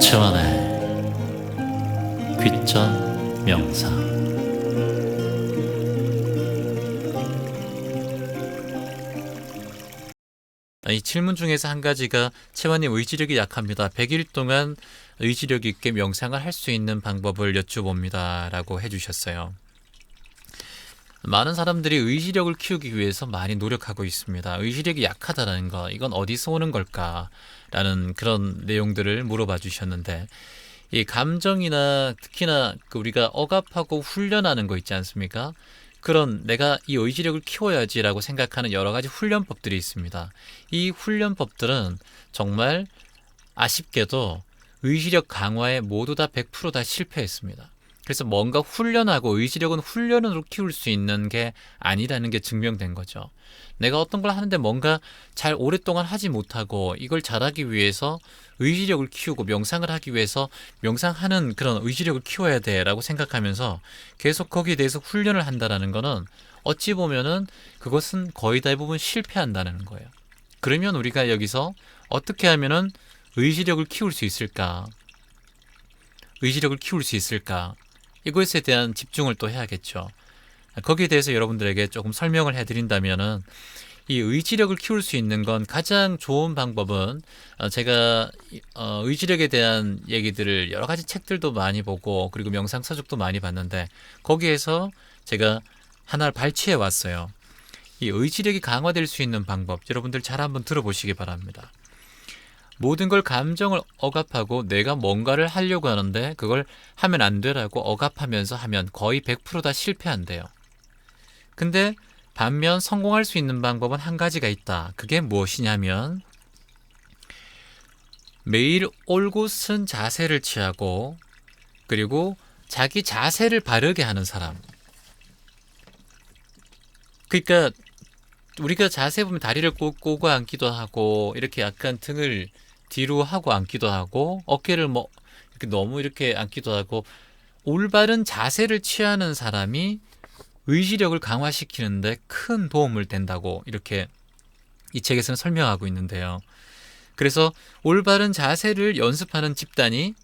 최원의 귀전 명상 이 질문 중에서 한 가지가 채원님 의지력이 약합니다. 100일 동안 의지력 있게 명상을 할 수 있는 방법을 여쭤봅니다. 라고 해주셨어요. 많은 사람들이 의지력을 키우기 위해서 많이 노력하고 있습니다. 의지력이 약하다는 거, 이건 어디서 오는 걸까? 라는 그런 내용들을 물어봐 주셨는데, 이 감정이나 특히나 그 우리가 억압하고 훈련하는 거 있지 않습니까? 그런 내가 이 의지력을 키워야지라고 생각하는 여러 가지 훈련법들이 있습니다. 이 훈련법들은 정말 아쉽게도 의지력 강화에 모두 다 100%다 실패했습니다. 그래서 뭔가 훈련하고 의지력은 훈련으로 키울 수 있는 게 아니라는 게 증명된 거죠. 내가 어떤 걸 하는데 뭔가 잘 오랫동안 하지 못하고 이걸 잘하기 위해서 의지력을 키우고 명상을 하기 위해서 명상하는 그런 의지력을 키워야 돼라고 생각하면서 계속 거기에 대해서 훈련을 한다라는 거는 어찌 보면은 그것은 거의 대부분 실패한다는 거예요. 그러면 우리가 여기서 어떻게 하면은 의지력을 키울 수 있을까? 의지력을 키울 수 있을까? 이것에 대한 집중을 또 해야겠죠. 거기에 대해서 여러분들에게 조금 설명을 해드린다면은 이 의지력을 키울 수 있는 건 가장 좋은 방법은 어, 제가 어, 의지력에 대한 얘기들을 여러 가지 책들도 많이 보고 그리고 명상 서적도 많이 봤는데 거기에서 제가 하나를 발췌해 왔어요. 이 의지력이 강화될 수 있는 방법 여러분들 잘 한번 들어보시기 바랍니다. 모든 걸 감정을 억압하고 내가 뭔가를 하려고 하는데 그걸 하면 안 되라고 억압하면서 하면 거의 100%다 실패한대요. 근데 반면 성공할 수 있는 방법은 한 가지가 있다. 그게 무엇이냐면 매일 올곧은 자세를 취하고 그리고 자기 자세를 바르게 하는 사람. 그러니까 우리가 자세 보면 다리를 꼬, 꼬고 앉기도 하고 이렇게 약간 등을 뒤로 하고 앉기도 하고 어깨를 뭐 이렇게 너무 이렇게 앉기도 하고 올바른 자세를 취하는 사람이 의지력을 강화시키는데 큰 도움을 된다고 이렇게 이 책에서는 설명하고 있는데요. 그래서 올바른 자세를 연습하는 집단이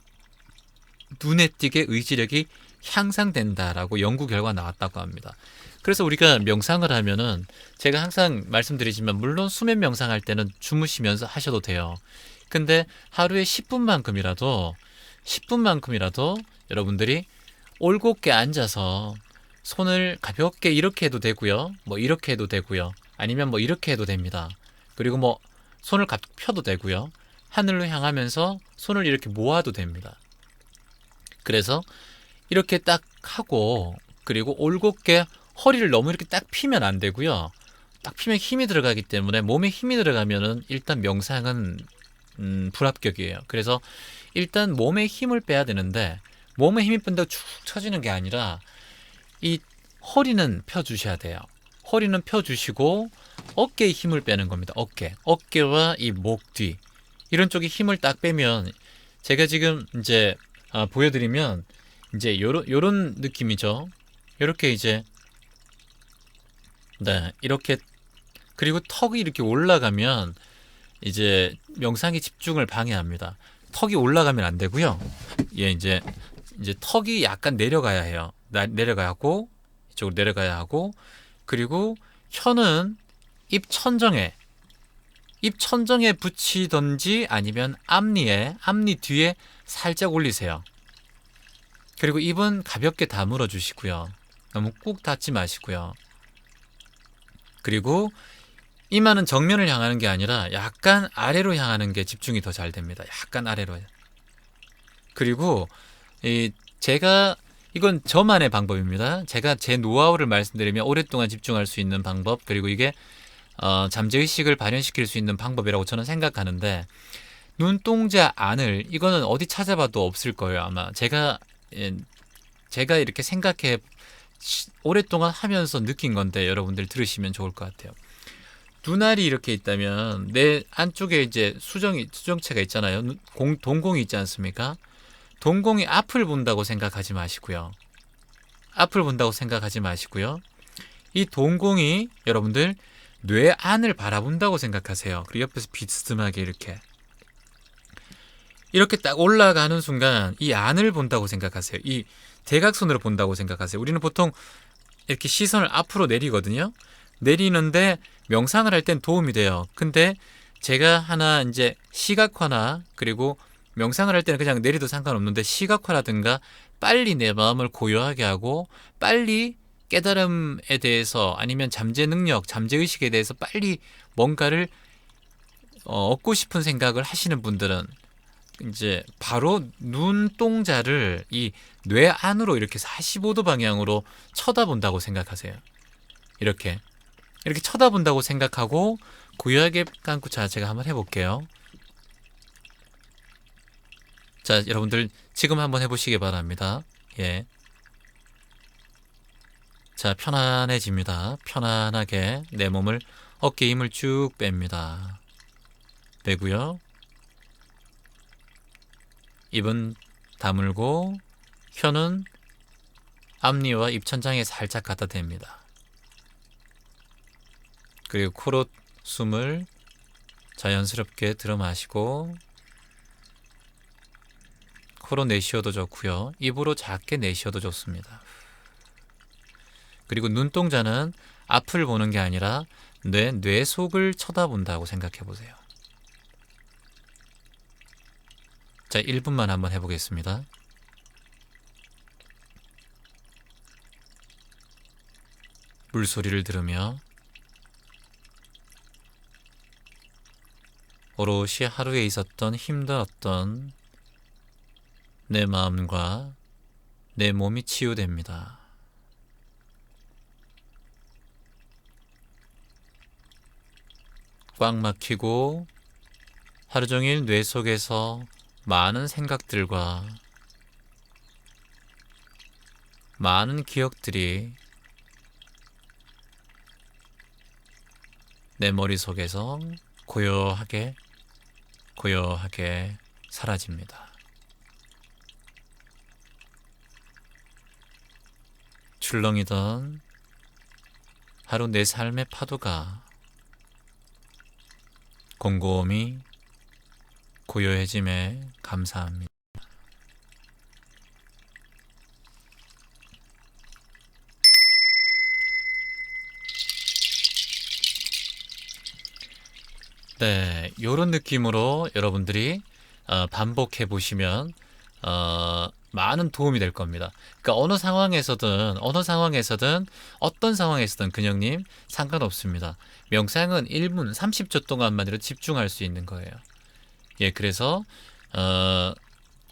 눈에 띄게 의지력이 향상된다라고 연구 결과 나왔다고 합니다. 그래서 우리가 명상을 하면은 제가 항상 말씀드리지만 물론 수면 명상할 때는 주무시면서 하셔도 돼요. 근데 하루에 10분만큼이라도 10분만큼이라도 여러분들이 올곧게 앉아서 손을 가볍게 이렇게 해도 되고요. 뭐 이렇게 해도 되고요. 아니면 뭐 이렇게 해도 됩니다. 그리고 뭐 손을 가볍게 펴도 되고요. 하늘로 향하면서 손을 이렇게 모아도 됩니다. 그래서 이렇게 딱 하고 그리고 올곧게 허리를 너무 이렇게 딱 피면 안 되고요. 딱 피면 힘이 들어가기 때문에 몸에 힘이 들어가면은 일단 명상은 음, 불합격이에요. 그래서 일단 몸에 힘을 빼야 되는데 몸에 힘이 뺀다고 축 처지는 게 아니라 이 허리는 펴 주셔야 돼요. 허리는 펴 주시고 어깨에 힘을 빼는 겁니다. 어깨, 어깨와 이 목 뒤 이런 쪽에 힘을 딱 빼면 제가 지금 이제 아, 보여 드리면 이제 요런 요런 느낌이죠. 이렇게 이제 네 이렇게 그리고 턱이 이렇게 올라가면 이제 명상의 집중을 방해합니다. 턱이 올라가면 안 되고요. 예, 이제 이제 턱이 약간 내려가야 해요. 나, 내려가야 하고 이쪽으로 내려가야 하고 그리고 혀는 입 천정에 입 천정에 붙이던지 아니면 앞니에 앞니 뒤에 살짝 올리세요. 그리고 입은 가볍게 다물어 주시고요. 너무 꾹 닫지 마시고요. 그리고 이마는 정면을 향하는 게 아니라 약간 아래로 향하는 게 집중이 더 잘 됩니다. 약간 아래로. 그리고 이 제가 이건 저만의 방법입니다. 제가 제 노하우를 말씀드리면 오랫동안 집중할 수 있는 방법 그리고 이게 어, 잠재의식을 발현시킬 수 있는 방법이라고 저는 생각하는데 눈동자 안을 이거는 어디 찾아봐도 없을 거예요 아마 제가 예, 제가 이렇게 생각해 오랫동안 하면서 느낀 건데 여러분들 들으시면 좋을 것 같아요. 눈알이 이렇게 있다면 내 안쪽에 이제 수정이 수정체가 있잖아요. 공, 동공이 있지 않습니까? 동공이 앞을 본다고 생각하지 마시고요. 앞을 본다고 생각하지 마시고요. 이 동공이 여러분들 뇌 안을 바라본다고 생각하세요. 그리고 옆에서 비스듬하게 이렇게 이렇게 딱 올라가는 순간 이 안을 본다고 생각하세요. 이 대각선으로 본다고 생각하세요. 우리는 보통 이렇게 시선을 앞으로 내리거든요. 내리는데 명상을 할 땐 도움이 돼요. 근데 제가 하나 이제 시각화나 그리고 명상을 할 때는 그냥 내리도 상관없는데 시각화라든가 빨리 내 마음을 고요하게 하고 빨리 깨달음에 대해서 아니면 잠재 능력, 잠재 의식에 대해서 빨리 뭔가를 어, 얻고 싶은 생각을 하시는 분들은 이제 바로 눈동자를 이 뇌 안으로 이렇게 45도 방향으로 쳐다본다고 생각하세요. 이렇게 이렇게 쳐다본다고 생각하고 고요하게 감고 자 제가 한번 해볼게요. 자 여러분들 지금 한번 해보시기 바랍니다. 예. 자 편안해집니다. 편안하게 내 몸을 어깨 힘을 쭉 뺍니다. 빼고요. 입은 다물고 혀는 앞니와 입천장에 살짝 갖다 댑니다. 그리고 코로 숨을 자연스럽게 들어 마시고 코로 내쉬어도 좋고요. 입으로 작게 내쉬어도 좋습니다. 그리고 눈동자는 앞을 보는 게 아니라 뇌, 뇌 속을 쳐다본다고 생각해 보세요. 자, 1분만 한번 해보겠습니다. 물소리를 들으며 오롯이 하루에 있었던 힘들었던 내 마음과 내 몸이 치유됩니다. 꽉 막히고 하루 종일 뇌 속에서 많은 생각들과 많은 기억들이 내 머릿속에서 고요하게 고요하게 사라집니다. 출렁이던 하루 내 삶의 파도가 곰곰이 고요해짐에 감사합니다. 네, 이런 느낌으로 여러분들이 어, 반복해 보시면 어, 많은 도움이 될 겁니다. 그러니까 어느 상황에서든 어느 상황에서든 어떤 상황에서든 근영님 상관없습니다. 명상은 1분 30초 동안만으로 집중할 수 있는 거예요. 예, 그래서 어,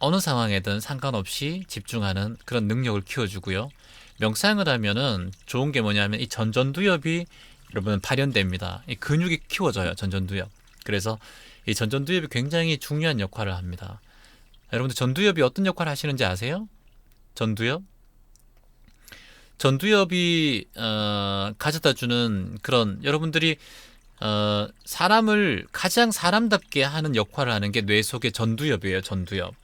어느 상황에든 상관없이 집중하는 그런 능력을 키워주고요. 명상을 하면은 좋은 게 뭐냐면 이 전전두엽이 여러분 발현됩니다. 이 근육이 키워져요. 전전두엽. 그래서 이 전전두엽이 굉장히 중요한 역할을 합니다. 여러분들 전두엽이 어떤 역할을 하시는지 아세요? 전두엽? 전두엽이 어, 가져다 주는 그런 여러분들이 어, 사람을 가장 사람답게 하는 역할을 하는 게 뇌 속의 전두엽이에요. 전두엽.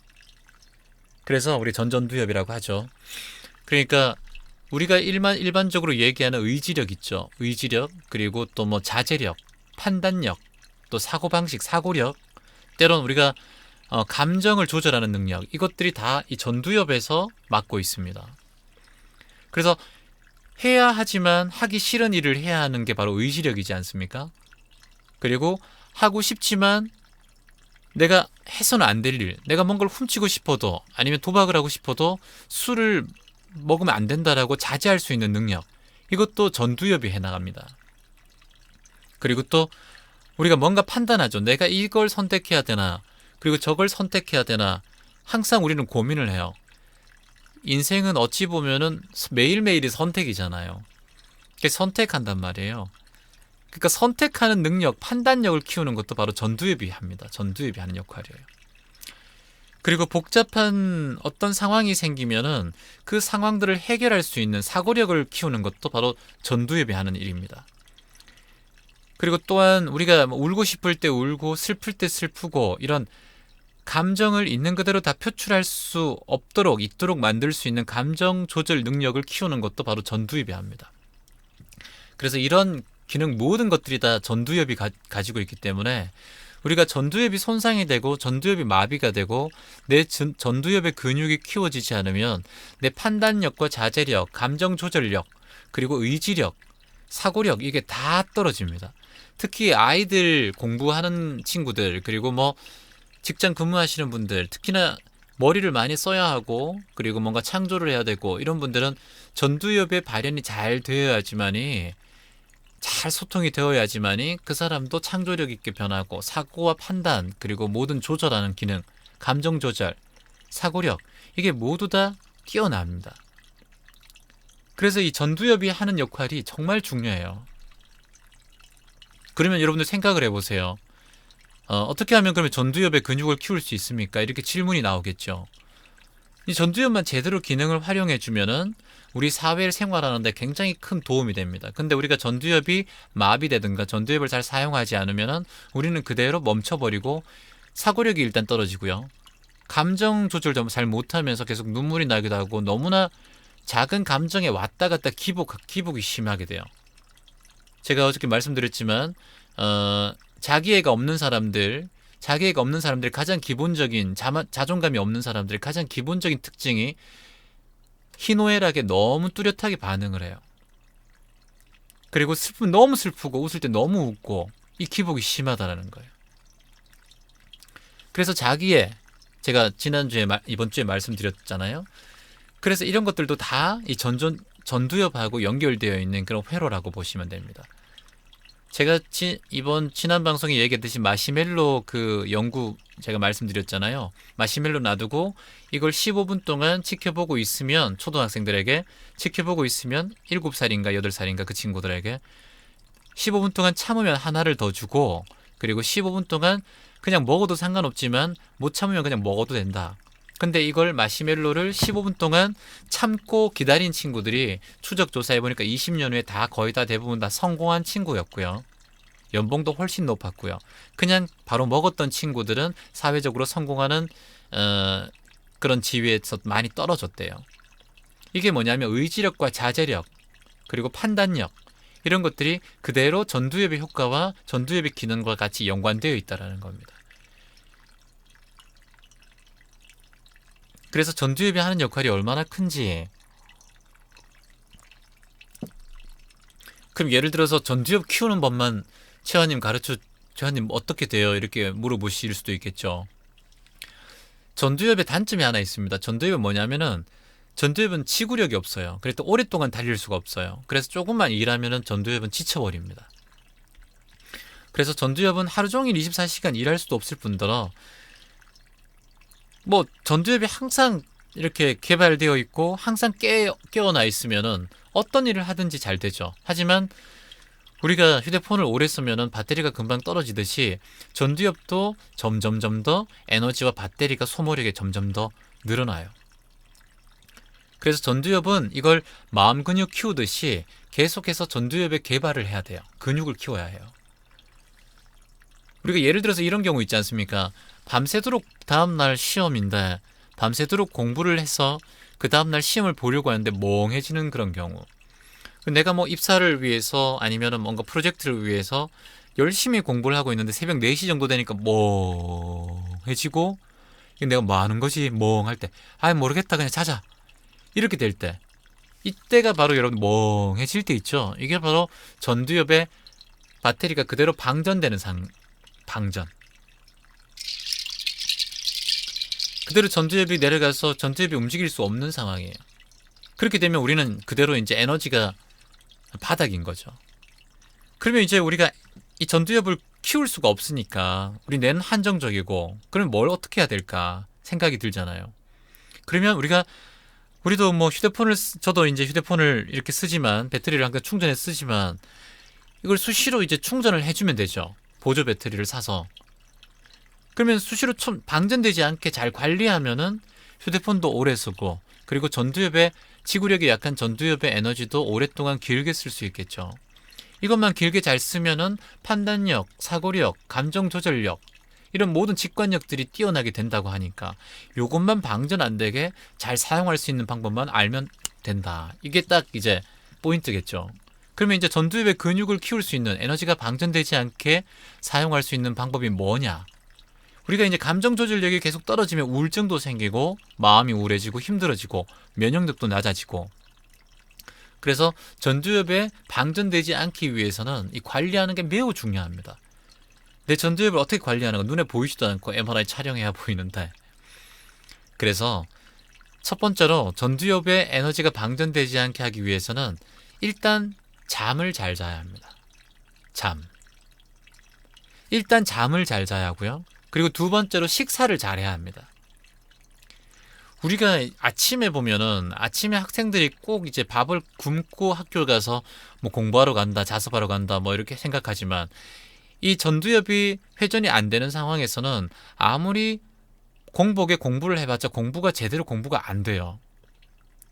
그래서 우리 전전두엽이라고 하죠. 그러니까 우리가 일반 일반적으로 얘기하는 의지력 있죠. 의지력 그리고 또 뭐 자제력, 판단력, 또 사고 방식, 사고력, 때론 우리가 어, 감정을 조절하는 능력 이것들이 다 이 전두엽에서 맡고 있습니다. 그래서 해야 하지만 하기 싫은 일을 해야 하는 게 바로 의지력이지 않습니까? 그리고 하고 싶지만 내가 해서는 안 될 일, 내가 뭔가를 훔치고 싶어도 아니면 도박을 하고 싶어도 술을 먹으면 안 된다라고 자제할 수 있는 능력 이것도 전두엽이 해나갑니다. 그리고 또 우리가 뭔가 판단하죠. 내가 이걸 선택해야 되나 그리고 저걸 선택해야 되나 항상 우리는 고민을 해요. 인생은 어찌 보면은 매일매일이 선택이잖아요. 선택한단 말이에요. 그러니까 선택하는 능력, 판단력을 키우는 것도 바로 전두엽이 합니다. 전두엽이 하는 역할이에요. 그리고 복잡한 어떤 상황이 생기면은 그 상황들을 해결할 수 있는 사고력을 키우는 것도 바로 전두엽이 하는 일입니다. 그리고 또한 우리가 뭐 울고 싶을 때 울고 슬플 때 슬프고 이런 감정을 있는 그대로 다 표출할 수 없도록 있도록 만들 수 있는 감정 조절 능력을 키우는 것도 바로 전두엽이 합니다. 그래서 이런 기능 모든 것들이 다 전두엽이 가, 지고 있기 때문에 우리가 전두엽이 손상이 되고 전두엽이 마비가 되고 내 전- 전두엽의 근육이 키워지지 않으면 내 판단력과 자제력, 감정 조절력, 그리고 의지력, 사고력 이게 다 떨어집니다. 특히 아이들 공부하는 친구들 그리고 뭐 직장 근무하시는 분들 특히나 머리를 많이 써야 하고 그리고 뭔가 창조를 해야 되고 이런 분들은 전두엽의 발현이 잘 되어야지만이 잘 소통이 되어야지만이 그 사람도 창조력 있게 변하고 사고와 판단 그리고 모든 조절하는 기능, 감정 조절, 사고력 이게 모두 다 뛰어납니다. 그래서 이 전두엽이 하는 역할이 정말 중요해요. 그러면 여러분들 생각을 해보세요. 어, 어떻게 하면 그러면 전두엽의 근육을 키울 수 있습니까? 이렇게 질문이 나오겠죠. 이 전두엽만 제대로 기능을 활용해 주면은 우리 사회를 생활하는데 굉장히 큰 도움이 됩니다. 근데 우리가 전두엽이 마비되든가 전두엽을 잘 사용하지 않으면은 우리는 그대로 멈춰버리고 사고력이 일단 떨어지고요. 감정 조절 좀잘 못하면서 계속 눈물이 나기도 하고 너무나 작은 감정에 왔다 갔다 기복, 기복이 심하게 돼요. 제가 어저께 말씀드렸지만, 어, 자기애가 없는 사람들, 자기애가 없는 사람들의 가장 기본적인 자, 자존감이 없는 사람들의 가장 기본적인 특징이 희노애락에 너무 뚜렷하게 반응을 해요. 그리고 슬프면 너무 슬프고 웃을 때 너무 웃고 이 기복이 심하다라는 거예요. 그래서 자기애 제가 지난주에 말- 이번 주에 말씀드렸잖아요. 그래서 이런 것들도 다 이 전전 전두엽하고 연결되어 있는 그런 회로라고 보시면 됩니다. 제가 지, 이번 지난 방송에 얘기했듯이 마시멜로 그 연구 제가 말씀드렸잖아요. 마시멜로 놔두고 이걸 15분 동안 지켜보고 있으면 초등학생들에게 지켜보고 있으면 7살인가 8살인가 그 친구들에게 15분 동안 참으면 하나를 더 주고 그리고 15분 동안 그냥 먹어도 상관없지만 못 참으면 그냥 먹어도 된다. 근데 이걸 마시멜로를 15분 동안 참고 기다린 친구들이 추적 조사해 보니까 20년 후에 다 거의 다 대부분 다 성공한 친구였고요. 연봉도 훨씬 높았고요. 그냥 바로 먹었던 친구들은 사회적으로 성공하는 어, 그런 지위에서 많이 떨어졌대요. 이게 뭐냐면 의지력과 자제력 그리고 판단력 이런 것들이 그대로 전두엽의 효과와 전두엽의 기능과 같이 연관되어 있다라는 겁니다. 그래서 전두엽이 하는 역할이 얼마나 큰지 그럼 예를 들어서 전두엽 키우는 법만 채화님 가르쳐 채화님 어떻게 돼요? 이렇게 물어보실 수도 있겠죠. 전두엽의 단점이 하나 있습니다. 전두엽은 뭐냐면은 전두엽은 지구력이 없어요. 그래서 오랫동안 달릴 수가 없어요. 그래서 조금만 일하면은 전두엽은 지쳐버립니다. 그래서 전두엽은 하루 종일 24시간 일할 수도 없을 뿐더러 뭐 전두엽이 항상 이렇게 개발되어 있고 항상 깨, 깨어나 있으면은 어떤 일을 하든지 잘 되죠. 하지만 우리가 휴대폰을 오래 쓰면은 배터리가 금방 떨어지듯이 전두엽도 점점점 더 에너지와 배터리가 소모력이 점점 더 늘어나요. 그래서 전두엽은 이걸 마음 근육 키우듯이 계속해서 전두엽의 개발을 해야 돼요. 근육을 키워야 해요. 우리가 예를 들어서 이런 경우 있지 않습니까? 밤새도록 다음날 시험인데 밤새도록 공부를 해서 그 다음날 시험을 보려고 하는데 멍해지는 그런 경우. 내가 뭐 입사를 위해서 아니면 은 뭔가 프로젝트를 위해서 열심히 공부를 하고 있는데 새벽 4시 정도 되니까 멍해지고 내가 뭐 하는 거지 멍할 때아 모르겠다 그냥 자자. 이렇게 될 때 이때가 바로 여러분 멍해질 때 있죠? 이게 바로 전두엽의 배터리가 그대로 방전되는 상 방전 그대로 전두엽이 내려가서 전두엽이 움직일 수 없는 상황이에요. 그렇게 되면 우리는 그대로 이제 에너지가 바닥인 거죠. 그러면 이제 우리가 이 전두엽을 키울 수가 없으니까 우리 뇌는 한정적이고 그럼 뭘 어떻게 해야 될까 생각이 들잖아요. 그러면 우리가 우리도 뭐 휴대폰을 쓰- 저도 이제 휴대폰을 이렇게 쓰지만 배터리를 항상 충전해 쓰지만 이걸 수시로 이제 충전을 해주면 되죠. 보조 배터리를 사서 그러면 수시로 좀 방전되지 않게 잘 관리하면은 휴대폰도 오래 쓰고 그리고 전두엽의 지구력이 약한 전두엽의 에너지도 오랫동안 길게 쓸 수 있겠죠. 이것만 길게 잘 쓰면은 판단력, 사고력, 감정 조절력 이런 모든 직관력들이 뛰어나게 된다고 하니까 요것만 방전 안 되게 잘 사용할 수 있는 방법만 알면 된다. 이게 딱 이제 포인트겠죠. 그러면 이제 전두엽의 근육을 키울 수 있는 에너지가 방전되지 않게 사용할 수 있는 방법이 뭐냐? 우리가 이제 감정 조절력이 계속 떨어지면 우울증도 생기고 마음이 우울해지고 힘들어지고 면역력도 낮아지고 그래서 전두엽에 방전되지 않기 위해서는 이 관리하는 게 매우 중요합니다. 내 전두엽을 어떻게 관리하는 거 눈에 보이지도 않고 MRI 촬영해야 보이는데 그래서 첫 번째로 전두엽에 에너지가 방전되지 않게 하기 위해서는 일단 잠을 잘 자야 합니다. 잠. 일단 잠을 잘 자야 하고요. 그리고 두 번째로 식사를 잘해야 합니다. 우리가 아침에 보면은 아침에 학생들이 꼭 이제 밥을 굶고 학교 가서 뭐 공부하러 간다, 자습하러 간다, 뭐 이렇게 생각하지만 이 전두엽이 회전이 안 되는 상황에서는 아무리 공복에 공부를 해봤자 공부가 제대로 공부가 안 돼요.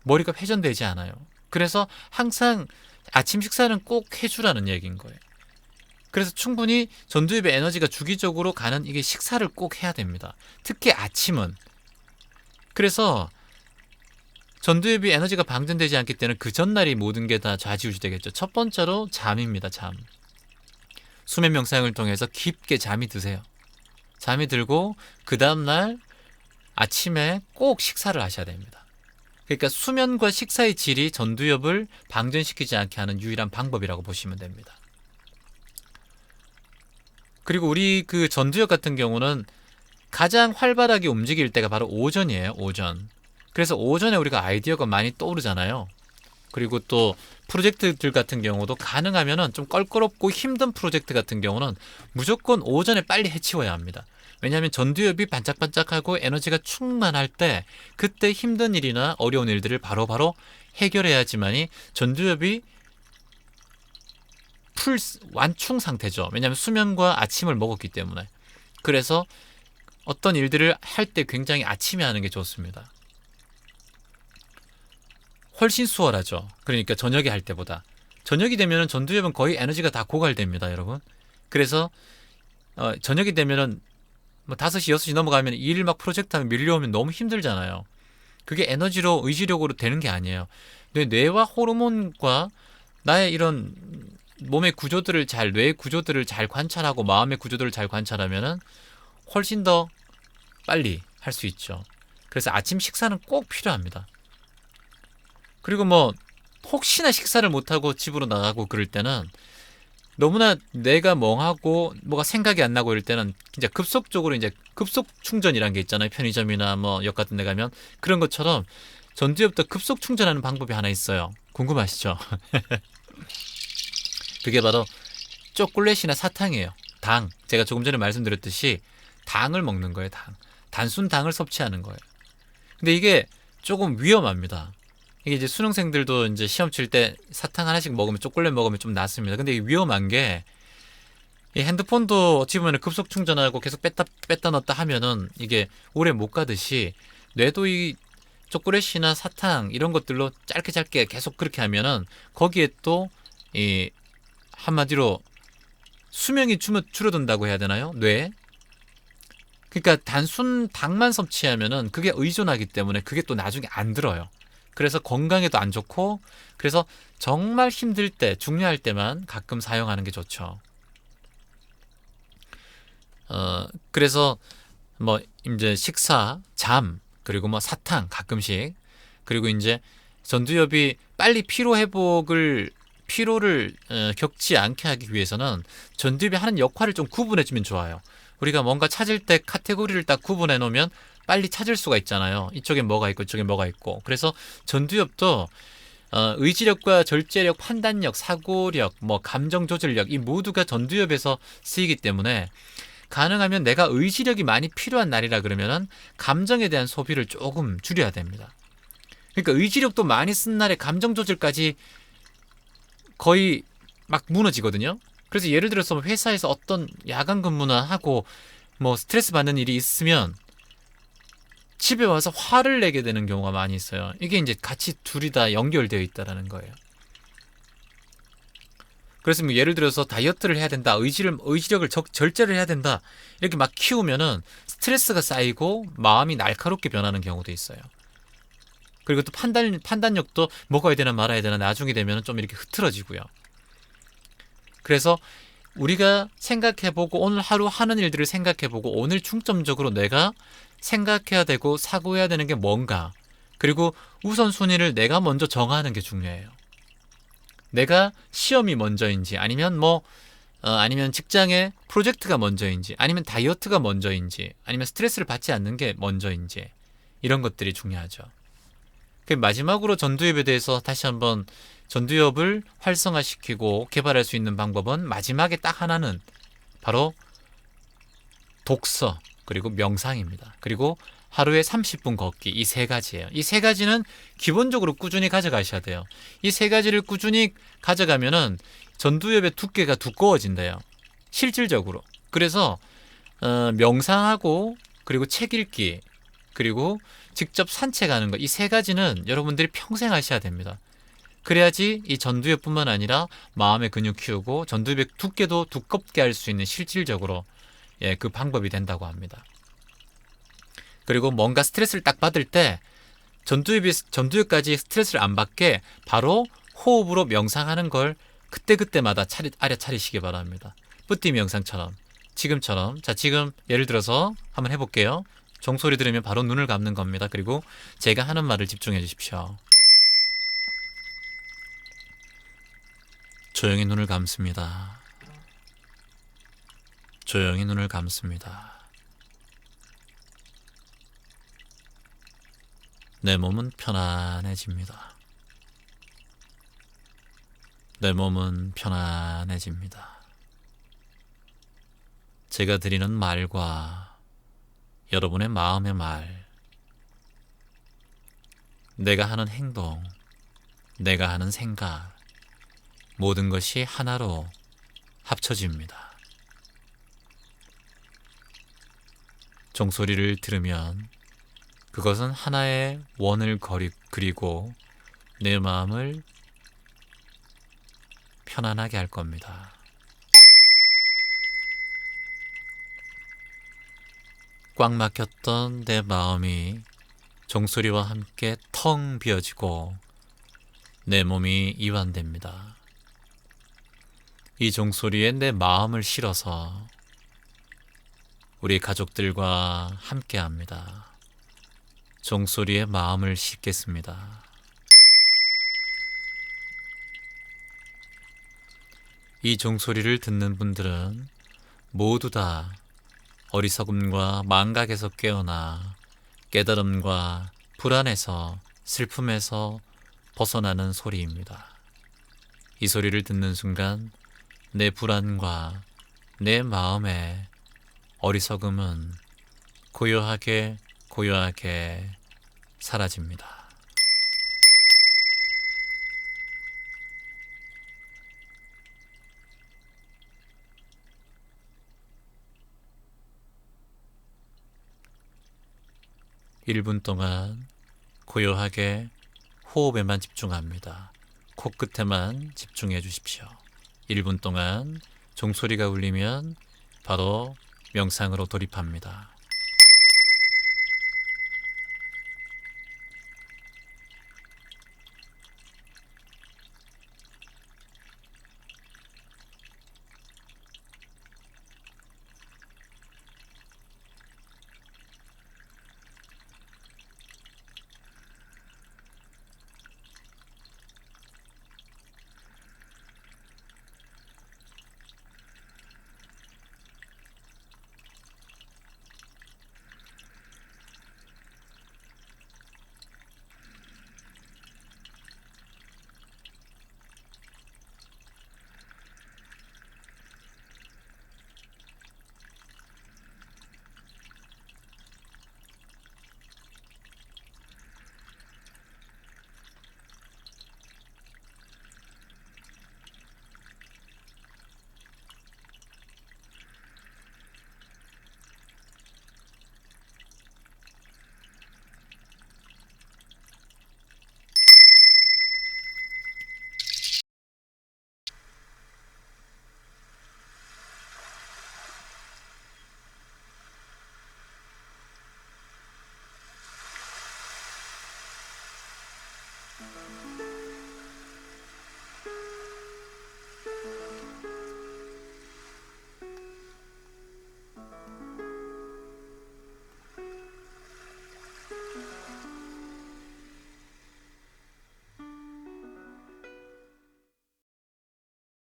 머리가 회전되지 않아요. 그래서 항상 아침 식사는 꼭 해주라는 얘기인 거예요. 그래서 충분히 전두엽의 에너지가 주기적으로 가는 이게 식사를 꼭 해야 됩니다. 특히 아침은. 그래서 전두엽이 에너지가 방전되지 않기 때문에 그 전날이 모든 게 다 좌지우지 되겠죠. 첫 번째로 잠입니다. 잠. 수면 명상을 통해서 깊게 잠이 드세요. 잠이 들고 그 다음날 아침에 꼭 식사를 하셔야 됩니다. 그러니까 수면과 식사의 질이 전두엽을 방전시키지 않게 하는 유일한 방법이라고 보시면 됩니다. 그리고 우리 그 전두엽 같은 경우는 가장 활발하게 움직일 때가 바로 오전이에요. 오전. 그래서 오전에 우리가 아이디어가 많이 떠오르잖아요. 그리고 또 프로젝트들 같은 경우도 가능하면은 좀 껄끄럽고 힘든 프로젝트 같은 경우는 무조건 오전에 빨리 해치워야 합니다. 왜냐하면 전두엽이 반짝반짝하고 에너지가 충만할 때 그때 힘든 일이나 어려운 일들을 바로바로 해결해야지만이 전두엽이 풀 완충 상태죠. 왜냐하면 수면과 아침을 먹었기 때문에. 그래서 어떤 일들을 할 때 굉장히 아침에 하는 게 좋습니다. 훨씬 수월하죠. 그러니까 저녁에 할 때보다. 저녁이 되면 전두엽은 거의 에너지가 다 고갈됩니다, 여러분. 그래서 어, 저녁이 되면은 뭐 5시, 6시 넘어가면 일막 프로젝트 하면 밀려오면 너무 힘들잖아요. 그게 에너지로 의지력으로 되는 게 아니에요. 뇌, 뇌와 호르몬과 나의 이런 몸의 구조들을 잘, 뇌의 구조들을 잘 관찰하고 마음의 구조들을 잘 관찰하면은 훨씬 더 빨리 할 수 있죠. 그래서 아침 식사는 꼭 필요합니다. 그리고 뭐 혹시나 식사를 못하고 집으로 나가고 그럴 때는 너무나 내가 멍하고 뭐가 생각이 안 나고 이럴 때는 진짜 급속적으로 이제 급속 충전이란 게 있잖아요. 편의점이나 뭐 역 같은 데 가면 그런 것처럼 전두엽도 급속 충전하는 방법이 하나 있어요. 궁금하시죠? 그게 바로 초콜릿이나 사탕이에요. 당. 제가 조금 전에 말씀드렸듯이 당을 먹는 거예요. 당. 단순 당을 섭취하는 거예요. 근데 이게 조금 위험합니다. 이게 이제 수능생들도 이제 시험 칠 때 사탕 하나씩 먹으면 초콜릿 먹으면 좀 낫습니다. 근데 이게 위험한 게 이 핸드폰도 어찌 보면 급속 충전하고 계속 뺐다 뺐다 넣었다 하면은 이게 오래 못 가듯이 뇌도 이 초콜릿이나 사탕 이런 것들로 짧게 짧게 계속 그렇게 하면은 거기에 또 이 한마디로 수명이 줄어든다고 해야 되나요? 뇌. 그러니까 단순 당만 섭취하면은 그게 의존하기 때문에 그게 또 나중에 안 들어요. 그래서 건강에도 안 좋고 그래서 정말 힘들 때 중요할 때만 가끔 사용하는 게 좋죠. 어 그래서 뭐 이제 식사, 잠 그리고 뭐 사탕 가끔씩 그리고 이제 전두엽이 빨리 피로 회복을 피로를 어, 겪지 않게 하기 위해서는 전두엽이 하는 역할을 좀 구분해 주면 좋아요. 우리가 뭔가 찾을 때 카테고리를 딱 구분해 놓으면 빨리 찾을 수가 있잖아요. 이쪽에 뭐가 있고 이쪽에 뭐가 있고. 그래서 전두엽도 어, 의지력과 절제력, 판단력, 사고력, 뭐 감정 조절력 이 모두가 전두엽에서 쓰이기 때문에 가능하면 내가 의지력이 많이 필요한 날이라 그러면은 감정에 대한 소비를 조금 줄여야 됩니다. 그러니까 의지력도 많이 쓴 날에 감정 조절까지 거의 막 무너지거든요. 그래서 예를 들어서 뭐 회사에서 어떤 야간 근무나 하고 뭐 스트레스 받는 일이 있으면 집에 와서 화를 내게 되는 경우가 많이 있어요. 이게 이제 같이 둘이 다 연결되어 있다라는 거예요. 그래서 뭐 예를 들어서 다이어트를 해야 된다, 의지를 의지력을 적, 절제를 해야 된다 이렇게 막 키우면은 스트레스가 쌓이고 마음이 날카롭게 변하는 경우도 있어요. 그리고 또 판단 판단력도 먹어야 되나 말아야 되나 나중에 되면은 좀 이렇게 흐트러지고요. 그래서 우리가 생각해보고 오늘 하루 하는 일들을 생각해보고 오늘 중점적으로 내가 생각해야 되고 사고해야 되는 게 뭔가 그리고 우선순위를 내가 먼저 정하는 게 중요해요. 내가 시험이 먼저인지 아니면 뭐 어, 아니면 직장의 프로젝트가 먼저인지 아니면 다이어트가 먼저인지 아니면 스트레스를 받지 않는 게 먼저인지 이런 것들이 중요하죠. 그 마지막으로 전두엽에 대해서 다시 한번 전두엽을 활성화시키고 개발할 수 있는 방법은 마지막에 딱 하나는 바로 독서 그리고 명상입니다. 그리고 하루에 30분 걷기 이 세 가지예요. 이 세 가지는 기본적으로 꾸준히 가져가셔야 돼요. 이 세 가지를 꾸준히 가져가면은 전두엽의 두께가 두꺼워진대요. 실질적으로. 그래서 어, 명상하고 그리고 책 읽기 그리고 직접 산책하는 것 이 세 가지는 여러분들이 평생 하셔야 됩니다. 그래야지 이 전두엽뿐만 아니라 마음의 근육 키우고 전두엽의 두께도 두껍게 할 수 있는 실질적으로 예, 그 방법이 된다고 합니다. 그리고 뭔가 스트레스를 딱 받을 때 전두엽이 전두엽까지 스트레스를 안 받게 바로 호흡으로 명상하는 걸 그때그때마다 차리, 아려 차리시기 바랍니다. 뿌띠 명상처럼 지금처럼 자 지금 예를 들어서 한번 해볼게요. 종소리 들으면 바로 눈을 감는 겁니다. 그리고 제가 하는 말을 집중해 주십시오. 조용히 눈을 감습니다. 조용히 눈을 감습니다. 내 몸은 편안해집니다. 내 몸은 편안해집니다. 제가 드리는 말과 여러분의 마음의 말, 내가 하는 행동, 내가 하는 생각, 모든 것이 하나로 합쳐집니다. 종소리를 들으면 그것은 하나의 원을 그리고 내 마음을 편안하게 할 겁니다. 꽉 막혔던 내 마음이 종소리와 함께 텅 비어지고 내 몸이 이완됩니다. 이 종소리에 내 마음을 실어서 우리 가족들과 함께 합니다. 종소리에 마음을 싣겠습니다. 이 종소리를 듣는 분들은 모두 다 어리석음과 망각에서 깨어나 깨달음과 불안에서 슬픔에서 벗어나는 소리입니다. 이 소리를 듣는 순간 내 불안과 내 마음의 어리석음은 고요하게 고요하게 사라집니다. 일분 동안 고요하게 호흡에만 집중합니다. 코끝에만 집중해 주십시오. 1분 동안 종소리가 울리면 바로 명상으로 돌입합니다.